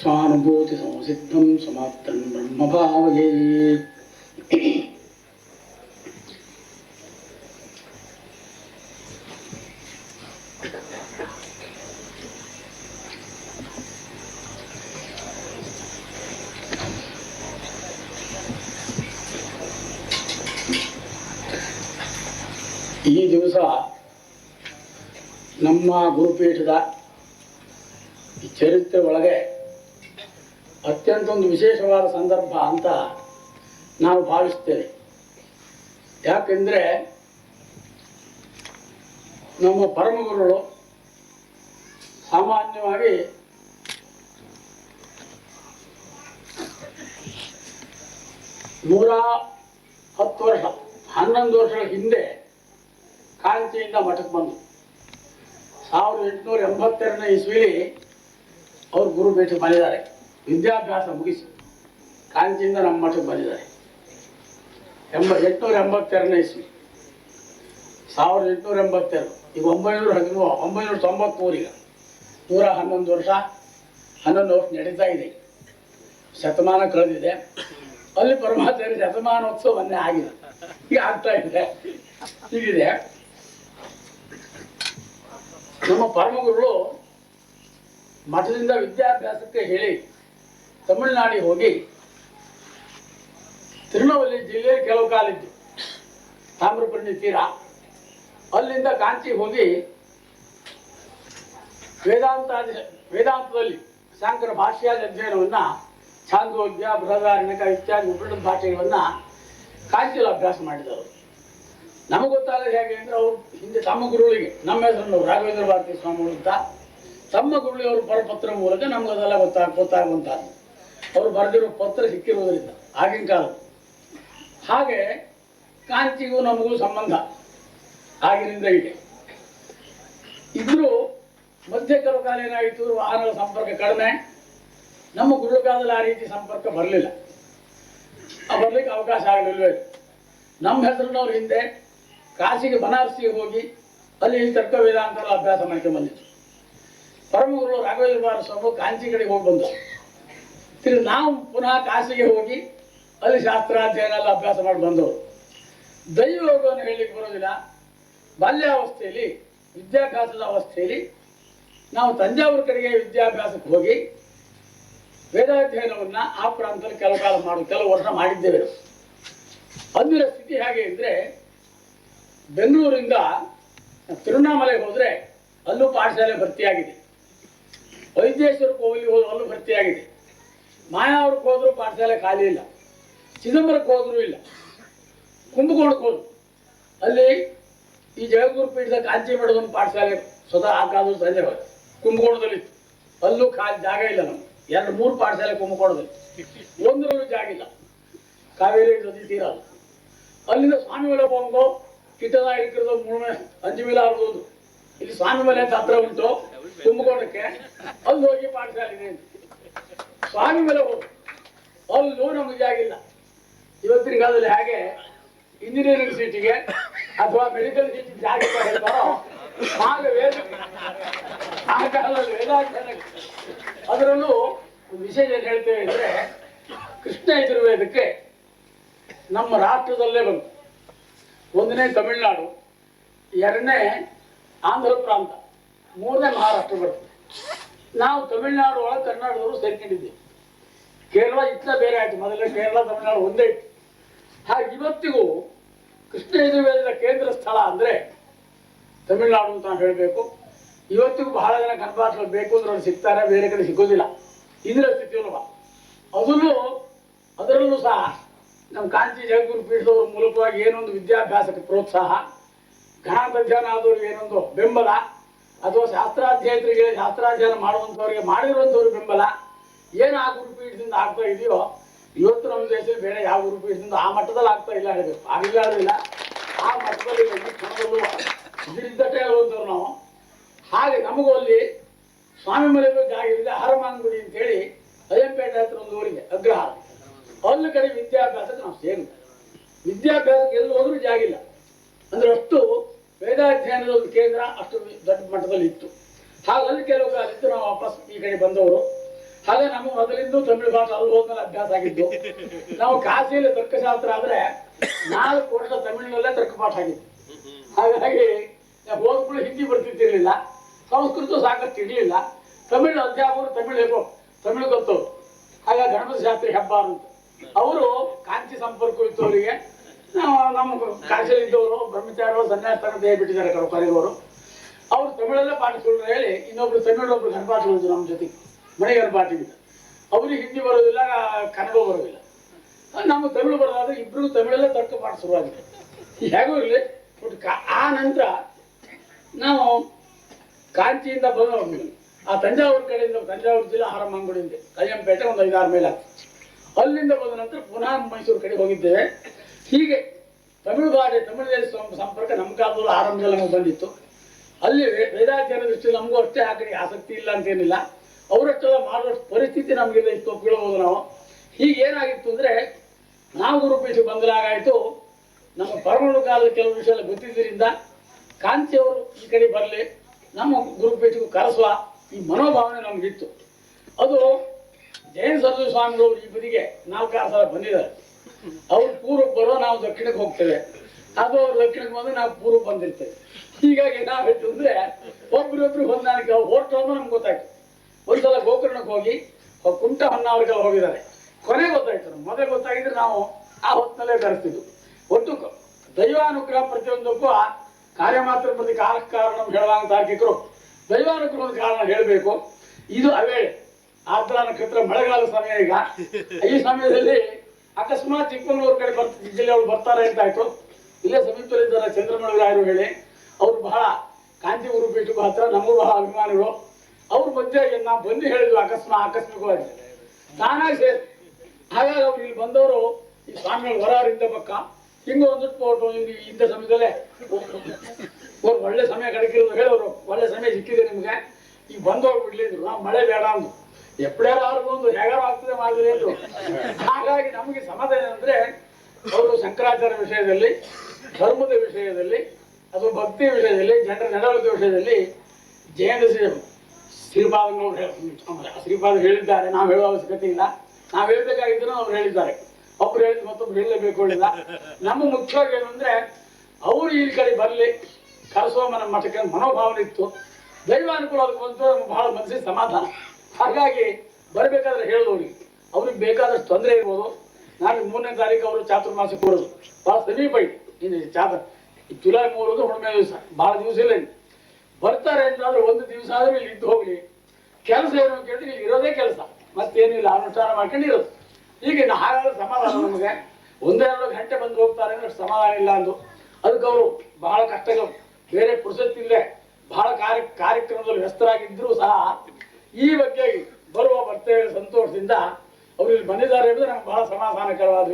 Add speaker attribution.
Speaker 1: ಸ್ವಾನುಭೂತಿ ಸಂಸಿದ್ಧಂ ಸಮಾಪ್ತಂ ಬ್ರಹ್ಮಭಾವಯೇ ಈ ದಿವಸ ನಮ್ಮ ಗುರುಪೀಠದ ಈ ಚರಿತ್ರೆ ಒಳಗೆ ಅತ್ಯಂತ ಒಂದು ವಿಶೇಷವಾದ ಸಂದರ್ಭ ಅಂತ ನಾವು ಭಾವಿಸ್ತೇವೆ. ಯಾಕೆಂದರೆ ನಮ್ಮ ಪರಮಗುರುಗಳು ಸಾಮಾನ್ಯವಾಗಿ ನೂರ ಹತ್ತು ವರ್ಷ, ಹನ್ನೊಂದು ವರ್ಷಗಳ ಹಿಂದೆ ಕಾಂಚಿಯಿಂದ ಮಠಕ್ಕೆ ಬಂದರು. ಸಾವಿರದ ಎಂಟುನೂರ ಎಂಬತ್ತೆರಡನೇ ಇಸ್ವಿಲಿ ಅವರು ಗುರು ಭೇಟಿ ಬಂದಿದ್ದಾರೆ. ವಿದ್ಯಾಭ್ಯಾಸ ಮುಗಿಸಿ ಕಾಂಚಿಯಿಂದ ನಮ್ಮ ಮಠಕ್ಕೆ ಬಂದಿದ್ದಾರೆ. ಎಂಬ ಎಂಟುನೂರ ಎಂಬತ್ತೆರಡನೇ ಇಸ್ವಿ. ಸಾವಿರದ ಎಂಟುನೂರ ಎಂಬತ್ತೆರಡು. ಈಗ ಒಂಬೈನೂರ ಹದಿಮೂರು ಒಂಬೈನೂರ ತೊಂಬತ್ಮೂರು ಈಗ. ನೂರ ಹನ್ನೊಂದು ವರ್ಷ ಹನ್ನೊಂದು ವರ್ಷ ನಡೀತಾ ಇದೆ. ಶತಮಾನ ಕಳೆದಿದೆ. ಅಲ್ಲಿ ಪರಮಾತ್ಮನ ಶತಮಾನೋತ್ಸವ ಮೊನ್ನೆ ಆಗಿದೆ. ಈಗ ಆಗ್ತಾ ಇದೆ. ಹೀಗಿದೆ. ನಮ್ಮ ಪರಮಗುರುಗಳು ಮಠದಿಂದ ವಿದ್ಯಾಭ್ಯಾಸಕ್ಕೆ ಹೇಳಿ ತಮಿಳುನಾಡಿಗೆ ಹೋಗಿ ತಿರುನವಲ್ಲಿ ಜಿಲ್ಲೆ ಕೆಲವು ಕಾಲಿದ್ದು. ತಾಮ್ರಪರ್ಣಿ ತೀರ. ಅಲ್ಲಿಂದ ಕಾಂಚಿ ಹೋಗಿ ವೇದಾಂತ ವೇದಾಂತದಲ್ಲಿ ಶಾಂಕರ ಭಾಷೆಯಾದ ಅಧ್ಯಯನವನ್ನು, ಛಾಂದೋಗ್ಯ, ಬೃಹದಾರಣ್ಯಕ ಇತ್ಯಾದಿ ಉಪನಿಷತ್ ಭಾಷೆಗಳನ್ನು ಕಾಂಚಿಯಲ್ಲಿ ಅಭ್ಯಾಸ ಮಾಡಿದರು ನಮಗೆ ಗೊತ್ತಾದ ಹೇಗೆ ಅಂದ್ರೆ ಅವರು ಹಿಂದೆ ತಮ್ಮ ಗುರುಗಳಿಗೆ, ನಮ್ಮ ಹೆಸರನ್ನು ರಾಘವೇಂದ್ರ ಭಾರತಿ ಸ್ವಾಮಿಗಳು ಅಂತ, ತಮ್ಮ ಗುರುಳಿಯವರು ಪರಪತ್ರ ಮೂಲಕ ನಮ್ಗೆ ಅದೆಲ್ಲ ಗೊತ್ತಾಗ ಗೊತ್ತಾಗುವಂಥದ್ದು. ಅವರು ಬರೆದಿರೋ ಪತ್ರ ಸಿಕ್ಕಿರೋದ್ರಿಂದ, ಆಗಿನ ಕಾಲ. ಹಾಗೆ ಕಾಂತಿಗೂ ನಮಗೂ ಸಂಬಂಧ, ಆಗಿನಿಂದ ಇದೆ. ಇದ್ರು ಮಧ್ಯ ಕೆಲವು ಕಾಲ ಏನಾಯಿತು ವಾಹನಗಳ ಸಂಪರ್ಕ ಕಡಿಮೆ, ನಮ್ಮ ಗುರುಕಾಲದಲ್ಲಿ ಆ ರೀತಿ ಸಂಪರ್ಕ ಬರಲಿಲ್ಲ. ಬರಲಿಕ್ಕೆ ಅವಕಾಶ ಆಗಲಿಲ್ವೇ? ನಮ್ಮ ಹೆಸರಿನವ್ರ ಹಿಂದೆ ಕಾಶಿಗೆ ಬನಾರಸಿಗೆ ಹೋಗಿ ಅಲ್ಲಿ ತರ್ಕ ವೇದಾಂತರ ಅಭ್ಯಾಸ ಮಾಡ್ಕೊಂಡು ಬಂದಿತ್ತು ಪರಮಗುರು ರಾಘವೇಂದ್ರ ಸ್ವಾಮಿ ಕಾಂಚಿ ಕಡೆಗೆ ಹೋಗಿ ಬಂದರು. ತಿರ್ಗಿ ನಾವು ಪುನಃ ಕಾಶಿಗೆ ಹೋಗಿ ಅಲ್ಲಿ ಶಾಸ್ತ್ರಾಧ್ಯಯನ ಎಲ್ಲ ಅಭ್ಯಾಸ ಮಾಡಿ ಬಂದವರು ದೈವಯೋಗವನ್ನು ಹೇಳಲಿಕ್ಕೆ ಬರೋದಿಲ್ಲ. ಬಾಲ್ಯಾವಸ್ಥೆಯಲ್ಲಿ, ವಿದ್ಯಾಭ್ಯಾಸದ ಅವಸ್ಥೆಯಲ್ಲಿ ನಾವು ತಂಜಾವೂರು ಕಡೆಗೆ ವಿದ್ಯಾಭ್ಯಾಸಕ್ಕೆ ಹೋಗಿ ವೇದಾಧ್ಯಯನವನ್ನು ಆ ಪ್ರಾಂತದಲ್ಲಿ ಕೆಲವು ಕಾಲ ಮಾಡು, ಕೆಲವು ವರ್ಷ ಮಾಡಿದ್ದೇವೆ. ಅಂದಿನ ಸ್ಥಿತಿ ಹೇಗೆ ಅಂದರೆ ಬೆಂಗಳೂರಿಂದ ತಿರುವಣ್ಣಾಮಲೆಗೆ ಹೋದರೆ ಅಲ್ಲೂ ಪಾಠಶಾಲೆ ಭರ್ತಿಯಾಗಿದೆ. ವೈದ್ಯೇಶ್ವರ ಹೋಗಿ ಹೋದ ಅಲ್ಲೂ ಭರ್ತಿಯಾಗಿದೆ. ಮಾಯಾವರಕ್ಕೆ ಹೋದ್ರು ಪಾಠಶಾಲೆ ಖಾಲಿ ಇಲ್ಲ, ಚಿದಂಬರಕ್ಕೆ ಹೋದರೂ ಇಲ್ಲ, ಕುಂಭಕೋಣಕ್ಕೆ ಹೋದ್ರು. ಅಲ್ಲಿ ಈ ಜಗದ್ಗುರು ಪೀಠದ ಕಾಂಚಿ ಒಂದು ಪಾಠಶಾಲೆ ಸ್ವತಃ ಕಾಲದಲ್ಲಿ ಸಂಜೆ ಕುಂಭಕೋಣದಲ್ಲಿ ಅಲ್ಲೂ ಖಾಲಿ ಜಾಗ ಇಲ್ಲ ನಮ್ಗೆ. ಎರಡು, ಮೂರು ಪಾಠಶಾಲೆ ಕುಂಭಕೋಣದಲ್ಲಿ. ಒಂದರಲ್ಲೂ ಜಾಗ ಇಲ್ಲ. ಕಾವೇರಿ ನದಿ ತೀರ. ಅಲ್ಲಿಂದ ಸ್ವಾಮಿಮಲೆ ಹೋಗೋ ಕಿಟ್ಟದ ಇರಿಕಿರೋದು ಮೂರನೇ ಅಂಜು ಮೇಲೆ ಆಗ್ಬೋದು ಇಲ್ಲಿ ಸ್ವಾಮಿಮಲೆ ಅಂತ ಹತ್ರ ಉಂಟು, ಕುಂಭಕೋಣಕ್ಕೆ. ಅಲ್ಲಿ ಹೋಗಿ ಪಾಠಶಾಲೆ ಇದೆ. ಸ್ವಾಮಿ ಮೇಲೆ ಹೋಗು. ಅಲ್ಲೂ ನಮ್ಗೆ ಜಾಗ ಇಲ್ಲ ಇವತ್ತಿನ ಕಾಲದಲ್ಲಿ ಹಾಗೆ ಇಂಜಿನಿಯರಿಂಗ್ ಸೀಟಿಗೆ ಅಥವಾ ಮೆಡಿಕಲ್ ಸೀಟಿಗೆ ಜಾಗ ಹೇಳ್ತಾರೋ ಹಾಗೆ ವೇದ ಆ ಕಾಲದಲ್ಲಿ ವೇದಾಧ್ಯಯನಕ್ಕೆ ಅದರಲ್ಲೂ ಒಂದು ವಿಶೇಷ ಏನು ಹೇಳ್ತೇವೆ ಅಂದರೆ ಕೃಷ್ಣ ಯಜುರ್ವೇದಕ್ಕೆ ನಮ್ಮ ರಾಷ್ಟ್ರದಲ್ಲೇ ಬಂತು. ಒಂದನೇ ತಮಿಳುನಾಡು, ಎರಡನೇ ಆಂಧ್ರ ಪ್ರಾಂತ, ಮೂರನೇ ಮಹಾರಾಷ್ಟ್ರ ಬರ್ತದೆ. ನಾವು ತಮಿಳ್ನಾಡು ಒಳಗೆ ಕರ್ನಾಟಕದವರು ಸೇರ್ಕೊಂಡಿದ್ದೀವಿ ಕೇರಳ ಇತ್ತ ಬೇರೆ ಆಯಿತು. ಮೊದಲೇ ಕೇರಳ, ತಮಿಳುನಾಡು ಒಂದೇ ಇತ್ತು. ಹಾಗೆ ಇವತ್ತಿಗೂ ಕೃಷ್ಣ ಯಜುರ್ವೇದದ ಕೇಂದ್ರ ಸ್ಥಳ ಅಂದರೆ ತಮಿಳ್ನಾಡು ಅಂತ ಹೇಳಬೇಕು. ಇವತ್ತಿಗೂ ಬಹಳ ಜನ ಕನ್ಫಾರ್ಸ್ ಬೇಕು ಅಂದ್ರೆ ಅವ್ರು ಸಿಗ್ತಾರೆ, ಬೇರೆ ಕಡೆ ಸಿಗೋದಿಲ್ಲ. ಇದರ ಸ್ಥಿತಿಯಲ್ವ? ಅದನ್ನು ಅದರಲ್ಲೂ ಸಹ ನಮ್ಮ ಕಾಂತಿ ಜಗದ್ಗುರು ಪೀಠದವ್ರ ಮೂಲಕವಾಗಿ ಏನೊಂದು ವಿದ್ಯಾಭ್ಯಾಸಕ್ಕೆ ಪ್ರೋತ್ಸಾಹ ಘನಾಧ್ಯಯನ ಆದವ್ರಿಗೆ ಏನೊಂದು ಬೆಂಬಲ ಅಥವಾ ಶಾಸ್ತ್ರಾಧ್ಯಯನರಿಗೆ ಶಾಸ್ತ್ರಾಧ್ಯಯನ ಮಾಡುವಂಥವ್ರಿಗೆ ಮಾಡಿರುವಂಥವ್ರಿಗೆ ಬೆಂಬಲ. ಏನು ಆ ಗುರುಪೀಠದಿಂದ ಆಗ್ತಾ ಇದೆಯೋ, ಇವತ್ತು ನಮ್ಮ ದೇಶದಲ್ಲಿ ಬೇರೆ ಯಾವ ಗುರುಪೀಠದಿಂದ ಆ ಮಟ್ಟದಲ್ಲಿ ಆಗ್ತಾ ಇಲ್ಲ ಹೇಳಬೇಕು. ಆಗಿಲ್ಲ ಹೇಳೋದಿಲ್ಲ ಆ ಮಟ್ಟದಲ್ಲಿ ಕ್ಷಣದಲ್ಲೂ ಹೇಳುವಂಥವ್ರು ನಾವು. ಹಾಗೆ ನಮಗೂ ಅಲ್ಲಿ ಸ್ವಾಮಿ ಜಾಗ ಇದೆ ಹರಮಾನ್ಗುಡಿ ಅಂತೇಳಿ ಅಯ್ಯಂಪೇಟೆ ಹತ್ರ ಒಂದು ಊರಿಗೆ, ಅಗ್ರಹಾರ. ಅಲ್ಲಿ ಕಡೆ ವಿದ್ಯಾಭ್ಯಾಸಕ್ಕೆ ನಾವು ಸೇರಿದ್ದೆ ವಿದ್ಯಾಭ್ಯಾಸಕ್ಕೆ ಎಲ್ಲಿ ಹೋದ್ರೂ ಜಾಗ ಇಲ್ಲ. ಅಂದ್ರೆ ಅಷ್ಟು ವೇದಾಧ್ಯಯನದ ಒಂದು ಕೇಂದ್ರ ಅಷ್ಟು ದೊಡ್ಡ ಮಟ್ಟದಲ್ಲಿ ಇತ್ತು. ಹಾಗೆ ಅಲ್ಲಿ ಕೆಲವು ಕಾಲ ಇತ್ತು ನಾವು ವಾಪಸ್ ಈ ಕಡೆ ಬಂದವರು. ಹಾಗೆ ನಮ್ಮ ಮೊದಲಿಂದ ತಮಿಳು ಭಾಷೆ ಅಲ್ಲಿ ಹೋದ್ಮೇಲೆ ಅಭ್ಯಾಸ ಆಗಿದ್ದು. ನಾವು ಕಾಶಿಯಲ್ಲಿ ತರ್ಕಶಾಸ್ತ್ರ ಆದ್ರೆ ನಾಲ್ಕು ವರ್ಷ ತಮಿಳಿನಲ್ಲೇ ತರ್ಕ ಪಾಠ ಆಗಿತ್ತು. ಹಾಗಾಗಿ ಹೋದ್ಕೂಡಲೇ ಹಿಂದಿ ಬರ್ತಿದ್ದಿರಲಿಲ್ಲ ಸಂಸ್ಕೃತ ಸಾಕಷ್ಟು ಇರಲಿಲ್ಲ. ತಮಿಳು ಅಧ್ಯಾಪಕರು ತಮಿಳು ಹೇಗೋ ತಮಿಳು ಗೊತ್ತು. ಹಾಗಾಗಿ ಗಣಪತಿ ಶಾಸ್ತ್ರಿ ಹಬ್ಬ ಅಂತ. ಅವರು ಕಾಂತಿ ಸಂಪರ್ಕ ಇತ್ತು ಅವರಿಗೆ ನಾವು ನಮ್ಮ ಕಾಶಿಯಲ್ಲಿ ಇದ್ದವರು, ಬ್ರಹ್ಮಚಾರಿಗಳು ಸನ್ಯಾಸ ದೇಹ ಬಿಟ್ಟಿದ್ದಾರೆ ಕರಪಾರಿಗವರು ಅವರು ತಮಿಳಲ್ಲೇ ಪಾಠ ಸುಳ್ಳು ಹೇಳಿ ಇನ್ನೊಬ್ರು ತಮಿಳು ಒಬ್ರು ಗಣಪಾಠ ನಮ್ಮ ಜೊತೆಗೆ ಮನೆ ಗಣಪಾಠಿ ಅಂತ ಅವ್ರಿಗೆ ಹಿಂದಿ ಬರೋದಿಲ್ಲ, ಕನ್ನಡ ಬರೋದಿಲ್ಲ. ನಮ್ಮ ತಮಿಳು ಬರೋದಾದ್ರೆ ಇಬ್ರಿಗೂ ತಮಿಳಲ್ಲೇ ತರ್ಕ ಪಾಠ ಶುರುವಾಗಿದೆ. ಹೇಗೂ ಇರಲಿ ಬಟ್ ಆ ನಂತರ ನಾವು ಕಾಂಚಿಯಿಂದ ಬಂದ ಆ ತಂಜಾವೂರು ಕಡೆಯಿಂದ ತಂಜಾವೂರು ಜಿಲ್ಲಾ ಹರಮಂಗುಡಿಂದ ಕಲಿಯಂಪೇಟೆ ಒಂದು ಐದಾರು ಮೇಲೆ ಅಲ್ಲಿಂದ ಬಂದ ನಂತರ ಪುನಃ ಮೈಸೂರು ಕಡೆ ಹೋಗಿದ್ದೇವೆ. ಹೀಗೆ ತಮಿಳು ಭಾಷೆ ತಮಿಳು ದೇಶ ಸಂಪರ್ಕ ನಮ್ಮ ಕಾಲದಲ್ಲಿ ಆರಂಭದಲ್ಲಿ ನಮಗೆ ಬಂದಿತ್ತು. ಅಲ್ಲಿ ವೇದಾಧ್ಯಯನ ದೃಷ್ಟಿ ನಮಗೂ ಅಷ್ಟೇ ಆ ಆಸಕ್ತಿ ಇಲ್ಲ ಅಂತೇನಿಲ್ಲ. ಅವರಷ್ಟೆಲ್ಲ ಮಾಡುವಷ್ಟು ಪರಿಸ್ಥಿತಿ ನಮಗೆಲ್ಲ ಇಷ್ಟು ಒಪ್ಕೊಳ್ಬೋದು ನಾವು. ಹೀಗೆ ಏನಾಗಿತ್ತು ಅಂದರೆ ನಾವು ರೂಪಿಸಿ ಬಂದಲಾಗಾಯಿತು ನಮ್ಮ ಪರಮಾಣು ಕಾಲದ ಕೆಲವು ವಿಷಯ ಗೊತ್ತಿದ್ದರಿಂದ ಕಾಂತಿಯವರು ಈ ಕಡೆ ಬರಲಿ, ನಮ್ಮ ಗುರುಪೀಠಕ್ಕೂ ಕರೆಸುವ ಈ ಮನೋಭಾವನೆ ನಮಗಿತ್ತು. ಅದು ಜಯನ್ ಸರಸ್ವತಿ ಸ್ವಾಮಿಗಳು ಈ ಬದಿಗೆ ನಾಲ್ಕಾರು ಸಲ ಬಂದಿದ್ದಾರೆ. ಅವ್ರು ಪೂರ್ವಕ್ಕೆ ಬರೋ ನಾವು ದಕ್ಷಿಣಕ್ಕೆ ಹೋಗ್ತೇವೆ. ಅದು ಅವ್ರ ದಕ್ಷಿಣಕ್ಕೆ ಬಂದು ನಾವು ಪೂರ್ವಕ್ಕೆ ಬಂದಿರ್ತೇವೆ. ಹೀಗಾಗಿ ನಾವೆಟ್ಟು ಅಂದ್ರೆ ಒಬ್ರೊಬ್ರು ಹೊಂದಾಣಿಕೆ ಹೋಗ್ತಾ ಹೋದ್ರೆ ನಮ್ಗೆ ಗೊತ್ತಾಯ್ತು. ಒಂದ್ಸಲ ಗೋಕರ್ಣಕ್ಕೆ ಹೋಗಿ ಕುಂಟ ಹೊನ್ನಾವರಿಗೆಲ್ಲ ಹೋಗಿದ್ದಾರೆ. ಕೊನೆ ಗೊತ್ತಾಯ್ತು ಮೊದಲು ಗೊತ್ತಾಗಿದ್ರೆ ನಾವು ಆ ಹೊತ್ತಿನಲ್ಲೇ ಬೆರೆಸ್ತಿದ್ವು. ಒಟ್ಟು ದೈವಾನುಗ್ರಹ ಪ್ರತಿಯೊಂದಕ್ಕೂ ಆ ಕಾರ್ಯ ಮಾತ್ರ ಪ್ರತಿ ಕಾರಣ ಹೇಳುವಂತ ತಾರ್ಕಿಕರು ದೈವಾನುಗ್ರಹದ ಕಾರಣ ಹೇಳಬೇಕು. ಇದು ಅವೇಳೆ ಆದ್ರ ನಕ್ಷತ್ರ ಮಳೆಗಾಲ ಸಮಯ ಈಗ. ಈ ಸಮಯದಲ್ಲಿ ಅಕಸ್ಮಾತ್ ಚಿಕ್ಕಮಗಳೂರು ಕಡೆ ಬರ್ತ ಜಿಲ್ಲೆಯವರು ಬರ್ತಾರೆ ಅಂತ ಆಯ್ತು ಇಲ್ಲೇ ಸಮೀಪದಲ್ಲಿದ್ದಾರೆ ಚಂದ್ರಮಳರಾಯರು ಹೇಳಿ. ಅವ್ರು ಬಹಳ ಕಾಂತಿ ಗುರುಪೀಠಕ್ಕೂ ಹತ್ರ ನಮ್ಮೂರು ಬಹಳ ಅಭಿಮಾನಿಗಳು. ಅವ್ರ ಮಧ್ಯೆ ನಾವು ಬಂದು ಹೇಳಿದ್ವಿ ಅಕಸ್ಮಾತ್ ಆಕಸ್ಮಿಕವಾಗಿ ತಾನಾಗಿ ಸೇರಿ ಹಾಗಾಗಿ ಅವ್ರು ಇಲ್ಲಿ ಬಂದವರು ಈ ಸ್ವಾಮಿಗಳು ಹೊರವರಿಂದ ಪಕ್ಕ. ಹಿಂಗೆ ಒಂದಿಟ್ಟು ಫೋಟೋ ಹಿಂಗೆ ಇಂಥ ಸಮಯದಲ್ಲೇ. ಅವ್ರು ಒಳ್ಳೆ ಸಮಯ ಕಡಕಿರೋದು ಹೇಳೋರು. ಒಳ್ಳೆ ಸಮಯ ಸಿಕ್ಕಿದೆ ನಿಮ್ಗೆ. ಈಗ ಬಂದವ್ರು ಬಿಡ್ಲಿದ್ರು ನಾವು ಮಳೆ ಬೇಡ ಅಂದ್ರು. ಎಪ್ಪಡ್ಯಾರು ಅವ್ರು ಬಂದು ಹೇಗಾರು ಆಗ್ತದೆ ಮಾಡಿದ್ರೆ ಅಂದ್ರು ಹಾಗಾಗಿ ನಮಗೆ ಸಮಾಧಾನ ಅಂದ್ರೆ ಅವರು ಶಂಕರಾಚಾರ್ಯ ವಿಷಯದಲ್ಲಿ, ಧರ್ಮದ ವಿಷಯದಲ್ಲಿ ಅಥವಾ ಭಕ್ತಿ ವಿಷಯದಲ್ಲಿ, ಜನರ ನಡವಳಿಕೆ ವಿಷಯದಲ್ಲಿ ಜಯಂತ ಶ್ರೀ- ಶ್ರೀಪಾದ ಹೇಳಿದ್ದಾರೆ. ನಾವು ಹೇಳುವ ಅವಶ್ಯಕತೆ ಇಲ್ಲ. ನಾವು ಹೇಳ್ಬೇಕಾಗಿದ್ದರೂ ಅವ್ರು ಹೇಳಿದ್ದಾರೆ. ಒಬ್ರು ಹೇಳಿದ್ರು ಮತ್ತೊಬ್ರು ಹೇಳಲೇಬೇಕು ಹೇಳಿಲ್ಲ ನಮ್ಮ ಮುಖ್ಯವಾಗಿ ಏನು ಅಂದ್ರೆ, ಅವರು ಈ ಕಡೆ ಬರಲಿ. ಕರಸೋಮನ ಮನ ಮಠಕ್ಕೆ ಮನೋಭಾವನೆ ಇತ್ತು. ದೈವಾನುಕೂಲ ಅದಕ್ಕೆ ಬಂತು. ಬಹಳ ಮನಸ್ಸಿಗೆ ಸಮಾಧಾನ. ಹಾಗಾಗಿ ಬರಬೇಕಾದ್ರೆ ಹೇಳಿದವ್ರಿಗೆ ಅವ್ರಿಗೆ ಬೇಕಾದಷ್ಟು ತೊಂದರೆ ಇರ್ಬೋದು. ನಾಳೆ ಮೂರನೇ ತಾರೀಕು ಅವರು ಚಾತುರ್ಮಾಸಕ್ಕೆ ಬರೋದು. ಭಾಳ ಸಮೀಪ ಇನ್ನು ಚಾತ, ಜುಲೈ ಮೂರದು ಹುಣ್ಣಿಮೆ ದಿವಸ. ಭಾಳ ದಿವಸ ಇಲ್ಲ ಬರ್ತಾರೆ ಅಂತಂದ್ರೆ ಒಂದು ದಿವಸ ಆದ್ರೆ ಇಲ್ಲಿ ಇದ್ದು ಹೋಗಲಿ. ಕೆಲಸ ಏನು ಕೇಳಿದ್ರೆ ಇಲ್ಲಿ ಇರೋದೇ ಕೆಲಸ. ಮತ್ತೇನಿಲ್ಲ, ಅನುಷ್ಠಾನ ಮಾಡ್ಕೊಂಡು ಇರೋದು. ಈಗ ಇನ್ನು ಹಾಗಾದ್ರೆ ಸಮಾಧಾನ ನಮಗೆ. ಒಂದೆರಡು ಗಂಟೆ ಬಂದು ಹೋಗ್ತಾರೆ ಅಂದ್ರೆ ಸಮಾಧಾನ ಇಲ್ಲ ಅಂದು. ಅದಕ್ಕೆ ಅವರು ಬಹಳ ಕಷ್ಟಗಳು. ಬೇರೆ ಪುರುಸತ್ತಿಲ್ಲದೆ ಬಹಳ ಕಾರ್ಯ, ಕಾರ್ಯಕ್ರಮದಲ್ಲಿ ವ್ಯಸ್ತರಾಗಿದ್ದರೂ ಸಹ ಈ ಬಗ್ಗೆ ಬರುವ ಬರ್ತೇವೆ ಸಂತೋಷದಿಂದ ಅವರು ಇಲ್ಲಿ ಬಂದಿದ್ದಾರೆ ಎಂಬುದು ನಮ್ಗೆ ಬಹಳ ಸಮಾಧಾನಕರವಾದ.